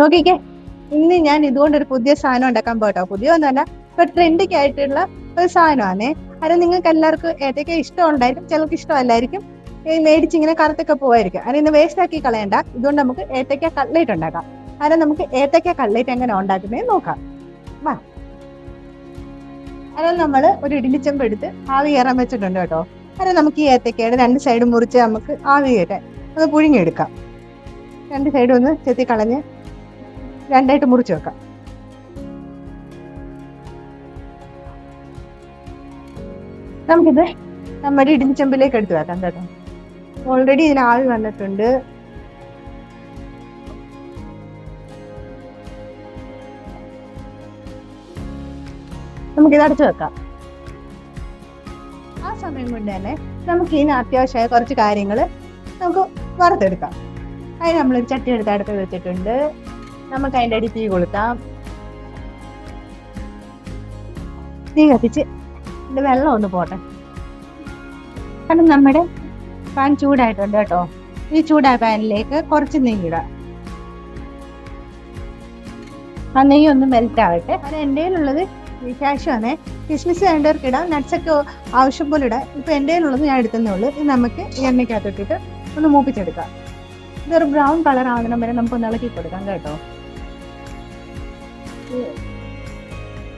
നോക്കിക്കേ. ഇന്ന് ഞാൻ ഇതുകൊണ്ട് ഒരു പുതിയ സാധനം ഉണ്ടാക്കാൻ പോട്ടോ. പുതിയ ഒന്നല്ല ഇപ്പൊ ട്രെൻഡിങ് ആയിട്ടുള്ള ഒരു സാധനമാണേ. അത് നിങ്ങൾക്ക് എല്ലാവർക്കും ഏതൊക്കെ ഇഷ്ടം ഉണ്ടായിരിക്കും ചിലർക്ക് ഇഷ്ടമല്ലായിരിക്കും. ഈ മേടിച്ച് ഇങ്ങനെ കറുത്തൊക്കെ പോവായിരിക്കും. അത് ഇന്ന് വേസ്റ്റ് ആക്കി കളയണ്ട. ഇതുകൊണ്ട് നമുക്ക് ഏത്തക്ക കട്ട്ലേറ്റ് ഉണ്ടാക്കാം. അത് നമുക്ക് ഏത്തക്ക കട്ട്ലേറ്റ് എങ്ങനെ ഉണ്ടാക്കുന്നത് നോക്കാം. വാ. അത് നമ്മൾ ഒരു ഇഡ്ലിച്ചെമ്പ് എടുത്ത് ആവി കയറാൻ വെച്ചിട്ടുണ്ട് കേട്ടോ. അത് നമുക്ക് ഈ ഏത്തക്കയുടെ രണ്ട് സൈഡ് മുറിച്ച് നമുക്ക് ആവി കയറ്റാൻ ഒന്ന് പുഴുങ്ങിയെടുക്കാം രണ്ട് സൈഡും ഒന്ന് ചെത്തി കളഞ്ഞ് രണ്ടായിട്ട് മുറിച്ച് വെക്കാം. നമുക്കിത് നമ്മുടെ ഇടിഞ്ചെമ്പിലേക്ക് എടുത്തു വെക്കാം കേട്ടോ. ഓൾറെഡി ഇതിന് ആവി വന്നിട്ടുണ്ട്. നമുക്കിത് അടച്ചു വെക്കാം. ആ സമയം കൊണ്ട് തന്നെ നമുക്ക് ഇതിന് അത്യാവശ്യമായ കുറച്ച് കാര്യങ്ങൾ നമുക്ക് വറുത്തെടുക്കാം. അതിന് നമ്മളൊരു ചട്ടി എടുത്ത് അടുത്ത് വെച്ചിട്ടുണ്ട്. നമുക്ക് അതിന്റെ അടി തീ കൊളുത്താം. തീ കത്തിച്ച് ഇത് വെള്ളം ഒന്ന് പോട്ടെ. കാരണം നമ്മുടെ പാൻ ചൂടായിട്ടുണ്ട് കേട്ടോ. ഈ ചൂടായ പാനിലേക്ക് കുറച്ച് നെയ്യിടാം ആ നെയ്യ് ഒന്ന് മെൽറ്റ് ആവട്ടെ. അത് എന്റെ കയ്യിലുള്ളത് ആണേ. കിസ്മിസ് വേണ്ടവർക്ക് ഇടാം. നട്ട്സൊക്കെ ആവശ്യം പോലെ ഇടാം. ഇപ്പൊ എന്റെ കയ്യിലുള്ളത് ഞാൻ എടുത്തതേ ഉള്ളൂ. ഇത് നമുക്ക് എണ്ണയ്ക്കകത്തിട്ടിട്ട് ഒന്ന് മൂപ്പിച്ചെടുക്കാം. ഇതൊരു ബ്രൗൺ കളർ ആവുന്ന വരെ നമുക്ക് ഒന്ന് ഇളക്കി കൊടുക്കാം കേട്ടോ.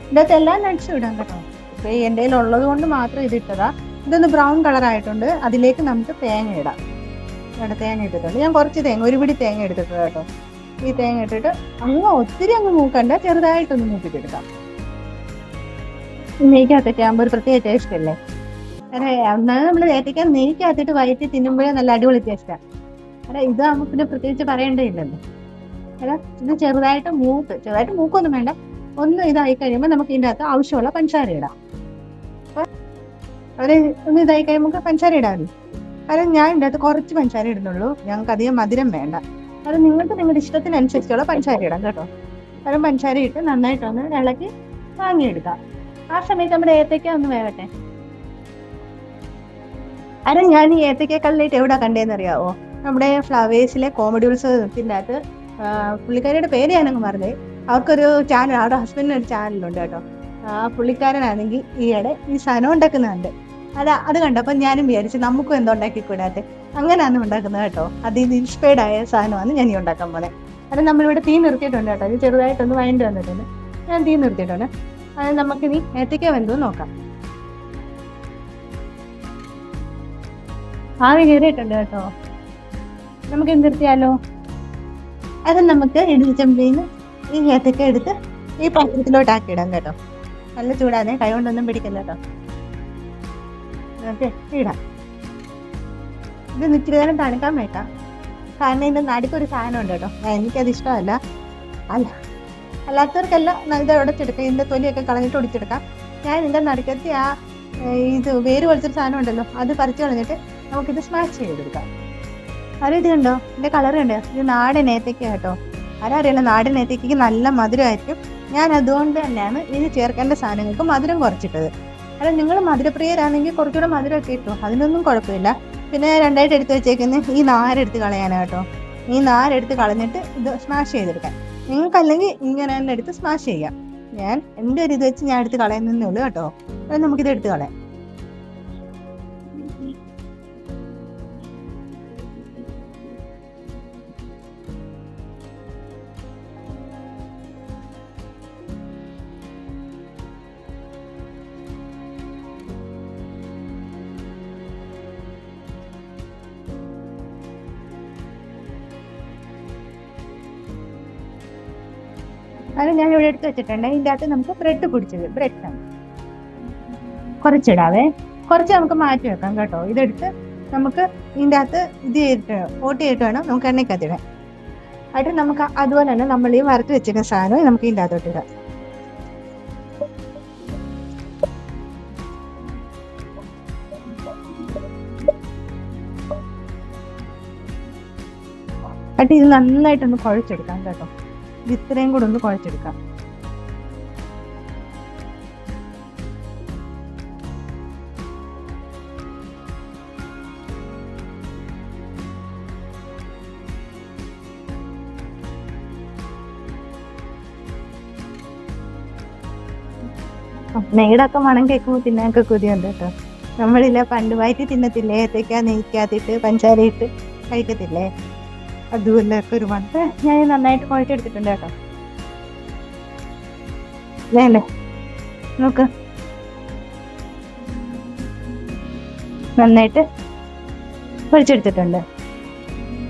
ഇതിനകത്ത് എല്ലാം നട്ട്സും ഇടാം കേട്ടോ. ഇപ്പൊ എന്റെ കയ്യിൽ ഉള്ളത് കൊണ്ട് മാത്രം ഇത് ഇട്ടതാ ഇതൊന്ന് ബ്രൗൺ കളർ ആയിട്ടുണ്ട് അതിലേക്ക് നമുക്ക് തേങ്ങ ഇടാം. ഇവിടെ തേങ്ങ ഇട്ടിട്ടുണ്ട്. ഞാൻ കുറച്ച് തേങ്ങ ഒരു പിടി തേങ്ങ എടുത്തിട്ടുണ്ട് കേട്ടോ. ഈ തേങ്ങ ഇട്ടിട്ട് അങ്ങ് ഒത്തിരി അങ്ങ് മൂക്കണ്ട ചെറുതായിട്ടൊന്ന് മൂപ്പിച്ചെടുക്കാം. നെയ്ക്കകത്തൊക്കെ ആകുമ്പോൾ ഒരു പ്രത്യേക ടേസ്റ്റ് അല്ലേ? അതെ എന്നാൽ നമ്മൾ ഏത്തയ്ക്ക നെയ്ക്കകത്തിട്ട് വയറ്റി തിന്നുമ്പോഴേ നല്ല അടിപൊളി ടേസ്റ്റാണ് അതെ ഇതാകുമ്പോൾ പിന്നെ പ്രത്യേകിച്ച് പറയേണ്ടതില്ലല്ലോ അല്ല ഇത് ചെറുതായിട്ട് മൂക്ക് ചെറുതായിട്ട് മൂക്കൊന്നും വേണ്ട. ഒന്ന് ഇതായി കഴിയുമ്പോൾ നമുക്ക് ഇതിന്റെ അകത്ത് ആവശ്യമുള്ള പഞ്ചസാര ഇടാം. ഒരു ഒന്ന് ഇതായി കഴിയുമ്പോൾ നമുക്ക് പഞ്ചസാര ഇടാൻ കാരണം ഞാൻ ഇതിന്റെ അകത്ത് കുറച്ച് പഞ്ചസാര ഇടുന്നുള്ളൂ. ഞങ്ങൾക്ക് അധികം മധുരം വേണ്ട. അത് നിങ്ങൾക്ക് നിങ്ങളുടെ ഇഷ്ടത്തിനനുസരിച്ചുള്ള പഞ്ചസാര ഇടാം കേട്ടോ. കാരണം പഞ്ചസാര ഇട്ട് നന്നായിട്ടൊന്ന് ഇളക്കി വാങ്ങിയെടുക്കാം. ആ സമയത്ത് നമ്മുടെ ഏത്തയ്ക്ക ഒന്ന് വേവട്ടെ. അര ഞാൻ ഈ ഏത്തയ്ക്ക എവിടെ കണ്ടേന്ന് അറിയാവോ നമ്മുടെ ഫ്ലവേഴ്സിലെ കോമഡി ഉത്സവത്തിന്റെ അകത്ത് പുള്ളിക്കാരിയുടെ പേര് ഞാനങ്ങ് മറന്നേ. അവർക്കൊരു ചാനൽ അവരുടെ ഹസ്ബൻഡിന് ഒരു ചാനലുണ്ട് കേട്ടോ. ആ പുള്ളിക്കാരനാണെങ്കിൽ ഈയിടെ ഈ സാധനം ഉണ്ടാക്കുന്നുണ്ട്. അത് അത് കണ്ടപ്പോൾ ഞാനും വിചാരിച്ചു നമുക്കും എന്തോ ഉണ്ടാക്കിക്കൂടാത്തെ അങ്ങനെയാണ് ഉണ്ടാക്കുന്നത് കേട്ടോ. അതിൽ നിന്ന് ഇൻസ്പയർഡ് ആയ സാധനമാണ് ഞാൻ ഈ ഉണ്ടാക്കാൻ പോലെ അത് നമ്മളിവിടെ തീ നിർത്തിയിട്ടുണ്ട് കേട്ടോ. ഇത് ചെറുതായിട്ടൊന്ന് വൈൻഡ് വന്നിട്ടുണ്ട്. ഞാൻ തീ നിർത്തിയിട്ടുണ്ട്. അത് നമുക്ക് ഇനി ഏത്തയ്ക്ക വെന്തോ നോക്കാം. ആവി കയറിയിട്ടുണ്ട് കേട്ടോ. നമുക്ക് എന്തിർത്തിയാലോ അത് നമുക്ക് ഇടിച്ചമ്പിന്ന് ഈ ഏത്തക്ക എടുത്ത് ഈ പാത്രത്തിലോട്ട് ആക്കി ഇടാം കേട്ടോ. നല്ല ചൂടാതെ കൈ കൊണ്ടൊന്നും പിടിക്കല്ല കേട്ടോ. ഓക്കെ ഇടാം. ഇത് ഇച്ചിരി നേരം തണുക്കാൻ വേണ്ട. കാരണം ഇതിന്റെ നടുക്കൊരു സാധനം ഉണ്ട് കേട്ടോ. എനിക്കത് ഇഷ്ടമല്ല. അല്ല അല്ലാത്തവർക്കെല്ലാം ഇത് ഉടച്ചെടുക്കാം. ഇതിന്റെ തൊലിയൊക്കെ കളഞ്ഞിട്ട് ഒടിച്ചെടുക്കാം ഞാൻ ഇതിന്റെ നടുക്കത്തി ആ ഇത് വേര് വലിച്ചൊരു സാധനം ഉണ്ടല്ലോ അത് പറിച്ചു കളഞ്ഞിട്ട് നമുക്കിത് സ്മാഷ് ചെയ്തെടുക്കാം. അത് ഇത് കണ്ടോ? എന്റെ കളർ കണ്ടോ? ഇത് നാടൻ ഏത്തക്ക കേട്ടോ. ആരറിയല്ല നാടൻ ഏത്തക്കയ്ക്ക് നല്ല മധുരമായിരിക്കും. ഞാൻ അതുകൊണ്ട് തന്നെയാണ് ഇത് ചേർക്കേണ്ട സാധനങ്ങൾക്ക് മധുരം കുറച്ചിട്ടത്. അല്ല നിങ്ങൾ മധുരപ്രിയരാണെങ്കിൽ കുറച്ചുകൂടെ മധുരമൊക്കെ ഇട്ടു? അതിനൊന്നും കുഴപ്പമില്ല. പിന്നെ രണ്ടായിട്ട് എടുത്ത് വെച്ചേക്കുന്ന ഈ നാരെടുത്ത് കളയാനാ കേട്ടോ. ഈ നാരെടുത്ത് കളഞ്ഞിട്ട് ഇത് സ്മാഷ് ചെയ്തെടുക്കാൻ. നിങ്ങൾക്ക് അല്ലെങ്കിൽ ഇങ്ങനെ തന്നെ എടുത്ത് സ്മാഷ് ചെയ്യാം. ഞാൻ എന്റെ ഒരു ഇത് വെച്ച് ഞാൻ എടുത്ത് കളയുന്നേ ഉള്ളൂ കേട്ടോ. അത് നമുക്കിത് എടുത്ത് കളയാം. അത് ഞാൻ ഇവിടെ എടുത്ത് വെച്ചിട്ടുണ്ട്. ഇതിന്റെ അകത്ത് നമുക്ക് ബ്രെഡ് പിടിച്ചത്. ബ്രെഡ് ആണ് കുറച്ചിടാവേ. കുറച്ച് നമുക്ക് മാറ്റി വെക്കാം കേട്ടോ. ഇതെടുത്ത് നമുക്ക് ഇതിന്റെ അകത്ത് ഇത് ചെയ്തിട്ട് ഓട്ട് ചെയ്തിട്ട് വേണം നമുക്ക് എണ്ണയ്ക്കകത്തിടാൻ ആയിട്ട് നമുക്ക് അതുപോലെ തന്നെ നമ്മൾ ഈ വറുത്ത് വെച്ചിരുന്ന സാധനം നമുക്ക് ഇതിന്റെ അകത്തോട്ട് ഇടാം. എന്നിട്ട് ഇത് നന്നായിട്ടൊന്ന് കുഴച്ചെടുക്കാം കേട്ടോ. ഇത്രയും കൂടെ ഒന്ന് കുഴച്ചെടുക്കാം. നെയ്ടൊക്കെ മണം കേൾക്കുമ്പോൾ തിന്നാനൊക്കെ കൊതിയുണ്ട് കേട്ടോ. നമ്മളില്ല പണ്ട് വായിട്ട് തിന്നത്തില്ലേ? ഏത്തയ്ക്ക നെയ്ക്കാത്തിട്ട് പഞ്ചാര ഇട്ട് കഴിക്കത്തില്ലേ? അതുപോലൊക്കെ ഒരു മണം ഞാൻ നന്നായിട്ട് കുഴച്ചെടുത്തിട്ടുണ്ട് കേട്ടോ. വേണ്ടേ നോക്ക്. നന്നായിട്ട് പൊരിച്ചെടുത്തിട്ടുണ്ട്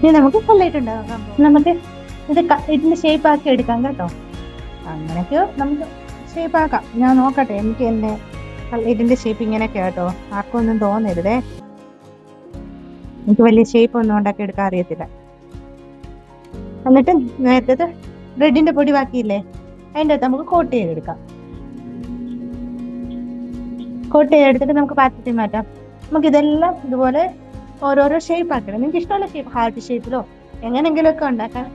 ഇനി നമുക്ക് കല്ലായിട്ടുണ്ടാകാം നമുക്ക് ഇത് ഇതിന്റെ ഷേപ്പ് ആക്കി എടുക്കാം കേട്ടോ. അങ്ങനെയൊക്കെ നമുക്ക് ഷേപ്പ് ആക്കാം. ഞാൻ നോക്കട്ടെ എനിക്ക് എന്നെ ഇതിന്റെ ഷേപ്പ് ഇങ്ങനെയൊക്കെ കേട്ടോ. ആർക്കും ഒന്നും തോന്നരുതേ. എനിക്ക് വലിയ ഷേപ്പ് ഒന്നും ഉണ്ടാക്കി എടുക്കാൻ അറിയത്തില്ല. എന്നിട്ട് നേരത്തെ ബ്രെഡിന്റെ പൊടി ബാക്കിയില്ലേ? അതിന്റെ അകത്ത് നമുക്ക് കോട്ട് ചെയ്തെടുക്കാം കോട്ട് ചെയ്തെടുത്തിട്ട് നമുക്ക് പാത്രത്തിൽ മാറ്റാം. നമുക്ക് ഇതെല്ലാം ഇതുപോലെ ഓരോരോ ഷേപ്പ് ആക്കണം. നിങ്ങൾക്ക് ഇഷ്ടമുള്ള ഷേപ്പ് ഹാർട്ട് ഷേപ്പിലോ എങ്ങനെങ്കിലും ഒക്കെ ഉണ്ടാക്കാം.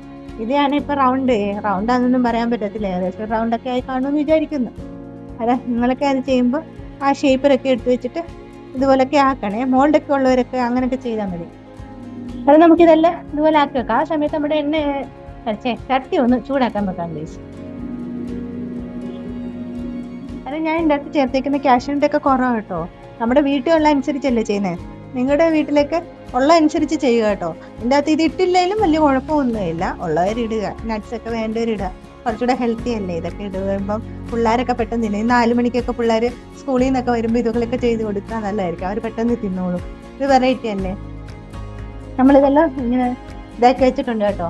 ഇത് ഞാനിപ്പോൾ റൗണ്ട് റൗണ്ട് ആണെന്നൊന്നും പറയാൻ പറ്റത്തില്ല. ഏകദേശം റൗണ്ട് ഒക്കെ ആയി കാണുമെന്ന് വിചാരിക്കുന്നു. അല്ല നിങ്ങളൊക്കെ അത് ചെയ്യുമ്പോൾ ആ ഷേപ്പിലൊക്കെ എടുത്തു വെച്ചിട്ട് ഇതുപോലൊക്കെ ആക്കണേ. മോൾഡൊക്കെ ഉള്ളവരൊക്കെ അങ്ങനെയൊക്കെ ചെയ്താൽ മതി. അത് നമുക്കിതെല്ലാം ഇതുപോലെ ആക്കി വെക്കാം. ആ സമയത്ത് നമ്മുടെ എണ്ണ ഛെ, ചട്ടി ഒന്ന് ചൂടാക്കാൻ വെക്കാം പ്ലീസ് അത് ഞാൻ അകത്ത് ചേർത്തേക്കുന്ന ക്യാഷിന്റെ ഒക്കെ കുറവ് കേട്ടോ. നമ്മുടെ വീട്ടിലുള്ള അനുസരിച്ചല്ലേ ചെയ്യുന്നത് നിങ്ങളുടെ വീട്ടിലേക്ക് ഉള്ള അനുസരിച്ച് ചെയ്യുക കേട്ടോ. ഇതിന്റെ അകത്ത് ഇത് ഇട്ടില്ലെങ്കിലും വലിയ കുഴപ്പമൊന്നുമില്ല. ഉള്ളവരിടുക നട്ട്സ് ഒക്കെ വേണ്ടവരിടുക. കുറച്ചുകൂടെ ഹെൽത്തി അല്ലേ? ഇതൊക്കെ ഇടുമ്പം പിള്ളേരൊക്കെ പെട്ടെന്ന് തിന്നും നാല് മണിക്കൊക്കെ പിള്ളേർ സ്കൂളിൽ നിന്നൊക്കെ വരുമ്പോൾ ഇതൊക്കെ ചെയ്ത് കൊടുക്കാൻ നല്ലതായിരിക്കും. അവർ പെട്ടെന്ന് തിന്നോളും. ഇത് വെറൈറ്റി അല്ലേ? നമ്മളിതെല്ലാം ഇങ്ങനെ ഇതാക്കി വെച്ചിട്ടുണ്ട് കേട്ടോ.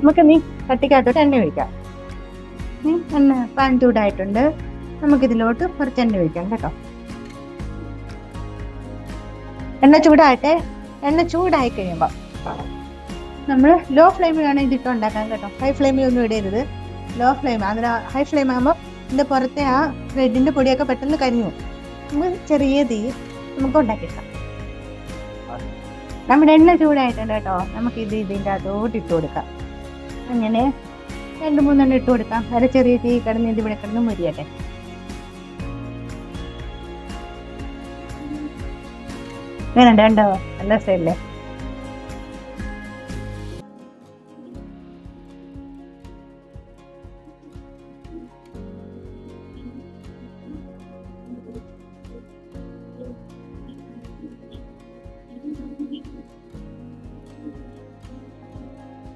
നമുക്ക് നീ കട്ടിക്കകത്തോട്ട് എണ്ണ ഒഴിക്കാം. നീ എണ്ണ പാൻ ചൂടായിട്ടുണ്ട്. നമുക്കിതിലോട്ട് കുറച്ച് എണ്ണ ഒഴിക്കാം കേട്ടോ. എണ്ണ ചൂടായിട്ടെ എണ്ണ ചൂടായി കഴിയുമ്പോൾ നമ്മൾ ലോ ഫ്ലെയിമിലാണ് ഇതിട്ട് ഉണ്ടാക്കാൻ കേട്ടോ. ഹൈ ഫ്ലെയിമിൽ ഒന്നും ഇടരുത്. ലോ ഫ്ലെയിം അതിന് ഹൈ ഫ്ലെയിം ആകുമ്പോൾ ഇതിന്റെ പുറത്തെ ആ ബ്രെഡിന്റെ പൊടിയൊക്കെ പെട്ടെന്ന് കരിഞ്ഞു. നമുക്ക് ചെറിയ തീ നമുക്ക് ഉണ്ടാക്കിയെടുക്കാം. നമ്മുടെ എണ്ണ ചൂടായിട്ടുണ്ട് കേട്ടോ. നമുക്ക് ഇത് ഇതിന്റെ അതോട്ട് ഇട്ട് കൊടുക്കാം. അങ്ങനെ രണ്ട് മൂന്നെണ്ണം ഇട്ട് കൊടുക്കാം. അത് ചെറിയ തീ കിടന്ന് ഇത് ഇവിടെ കിടന്ന് മുരിയട്ടെ. വേണ്ട രണ്ടോ നല്ല രസമല്ലേ?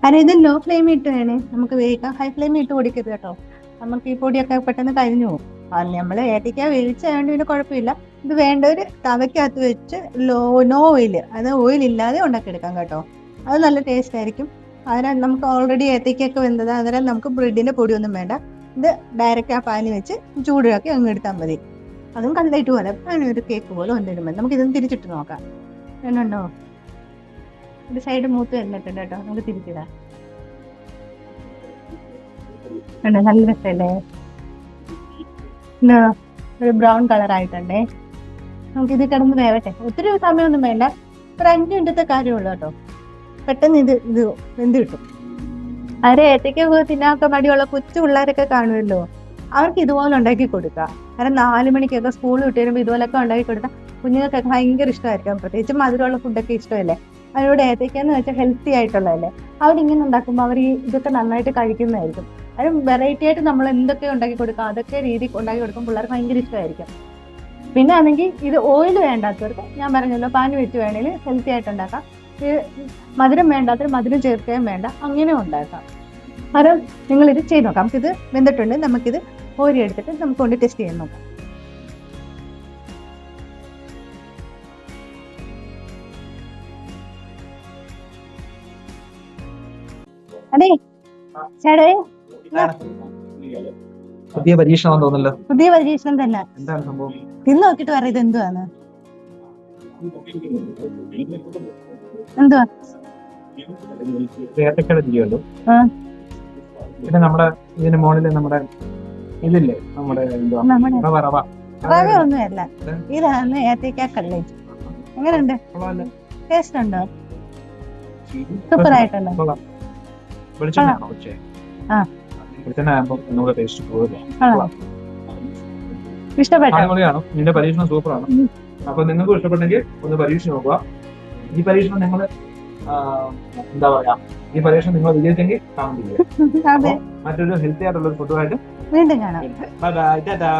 കാരണം ഇത് ലോ ഫ്ലെയിം ഇട്ട് വേണേ. നമുക്ക് വേവിക്കാം ഹൈ ഫ്ലെയിം ഇട്ട് കൊടുക്കരുത് കേട്ടോ. നമുക്ക് ഈ പൊടിയൊക്കെ പെട്ടെന്ന് കരിഞ്ഞു പോകും. നമ്മൾ ഏത്തയ്ക്ക വേവിച്ചതുകൊണ്ട് പിന്നെ കുഴപ്പമില്ല. ഇത് വേണ്ട ഒരു തവയ്ക്കകത്ത് വെച്ച് ലോ നോ ഓയിൽ അത് ഓയിൽ ഇല്ലാതെ ഉണ്ടാക്കിയെടുക്കാം കേട്ടോ. അത് നല്ല ടേസ്റ്റ് ആയിരിക്കും. അതിനാൽ നമുക്ക് ഓൾറെഡി ഏത്തയ്ക്കൊക്കെ വെന്തത്. അന്നേരം നമുക്ക് ബ്രെഡിന്റെ പൊടിയൊന്നും വേണ്ട. ഇത് ഡയറക്റ്റ് ആ പാനി വെച്ച് ചൂടാക്കി അങ്ങ് എടുത്താൽ മതി. അതും കണ്ടിട്ട് പോലെ ഒരു കേക്ക് പോലെ ഒന്നിടുമ്പോൾ നമുക്ക് ഇതൊന്ന് തിരിച്ചിട്ട് നോക്കാം. വേണുണ്ടോ ഒരു സൈഡ് മൂത്ത് വരുന്നിട്ടുണ്ട് കേട്ടോ. നമുക്ക് തിരിച്ചിടാം. നല്ല രസമല്ലേ? ഇന്ന് ഒരു ബ്രൗൺ കളർ ആയിട്ടുണ്ടേ. നമുക്ക് ഇത് കിടന്ന് വേവട്ടെ. ഒത്തിരി സമയമൊന്നും വേണ്ട. ഒരു അഞ്ച് മിനിറ്റത്തെ കാര്യമുള്ളൂ കേട്ടോ. പെട്ടെന്ന് ഇത് ഇത് വെന്ത് കിട്ടും. അവരെ ഏറ്റയ്ക്ക് തിന്നാക്ക മടിയുള്ള കൊച്ചു പിള്ളേരൊക്കെ കാണുമല്ലോ. അവർക്ക് ഇതുപോലെ ഉണ്ടാക്കി കൊടുക്കുക. കാരണം നാല് മണിക്കൊക്കെ സ്കൂൾ വിട്ട് വരുമ്പോൾ ഇതുപോലൊക്കെ ഉണ്ടാക്കി കൊടുത്താൽ കുഞ്ഞുങ്ങൾക്കൊക്കെ ഭയങ്കര ഇഷ്ടമായിരിക്കും. പ്രത്യേകിച്ച് മധുരമുള്ള ഫുഡൊക്കെ ഇഷ്ടമല്ലേ? അവരോട് ഏതൊക്കെയാന്ന് വെച്ചാൽ ഹെൽത്തി ആയിട്ടുള്ളതല്ലേ? അവരിങ്ങനെ ഉണ്ടാക്കുമ്പോൾ അവർ ഈ ഇതൊക്കെ നന്നായിട്ട് കഴിക്കുന്നതായിരിക്കും. അത് വെറൈറ്റി ആയിട്ട് നമ്മൾ എന്തൊക്കെ ഉണ്ടാക്കി കൊടുക്കാം അതൊക്കെ രീതി ഉണ്ടാക്കി കൊടുക്കും പിള്ളേർക്ക് ഭയങ്കര ഇഷ്ടമായിരിക്കും. പിന്നെ ആണെങ്കിൽ ഇത് ഓയിൽ വേണ്ടാത്തവർക്ക് ഞാൻ പറഞ്ഞല്ലോ പാൻ വെച്ച് വേണമെങ്കിൽ ഹെൽത്തി ആയിട്ട് ഉണ്ടാക്കാം. മധുരം വേണ്ടാത്തവർ മധുരം ചേർക്കുകയും വേണ്ട അങ്ങനെ ഉണ്ടാക്കാം. അത് നിങ്ങൾ ഇത് ചെയ്ത് നോക്കാം. നമുക്കിത് വെന്തിട്ടുണ്ട് നമുക്കിത് കോരി എടുത്തിട്ട് നമുക്ക് കൊണ്ട് ടെസ്റ്റ് ചെയ്യാൻ നോക്കാം. അതെ. ചേടേ പുതിയ പരീക്ഷണം തോന്നല്ലോ പുതിയ പരീക്ഷണം തന്നെ. എന്താണ് സംഭവം? തിന്ന് നോക്കിട്ട് പറയാം ഇത് എന്തുവാന്ന്? എന്തുവാ? ഏത്തക്കട പിന്നെ നമ്മുടെ ഇതിന് മുകളിൽ നമ്മുടെ ഇതില്ലേ? നമ്മുടെ എന്തുവാ? നമ്മുടെ റവ റവ ഒന്നുമല്ല ഇതാണ് ഏത്തയ്ക്ക കട്ലേറ്റ് എങ്ങനെയുണ്ട്. ടേസ്റ്റ് ഉണ്ടോ? സൂപ്പർ ആയിട്ടുണ്ടോ കൊള്ളാം. വെളിച്ചെണ്ണ? ആ. വെളിച്ചെണ്ണ ആകുമ്പോൾ ഒന്നുകൂടെ ടേസ്റ്റ് കൂടുതൽ നിന്റെ പരീക്ഷണം സൂപ്പറാണ്. അപ്പൊ നിങ്ങൾക്ക് ഇഷ്ടപ്പെട്ടെങ്കിൽ ഒന്ന് പരീക്ഷ നോക്കുക. ഈ പരീക്ഷണം നിങ്ങൾ എന്താ പറയാ ഈ പരീക്ഷണം നിങ്ങൾ വിജയിച്ചെങ്കിൽ കാണുന്നില്ല മറ്റൊരു ഹെൽത്തി ആയിട്ടുള്ള ഒരു ഫുഡുമായിട്ട് വീണ്ടും കാണാം. Bye bye tata.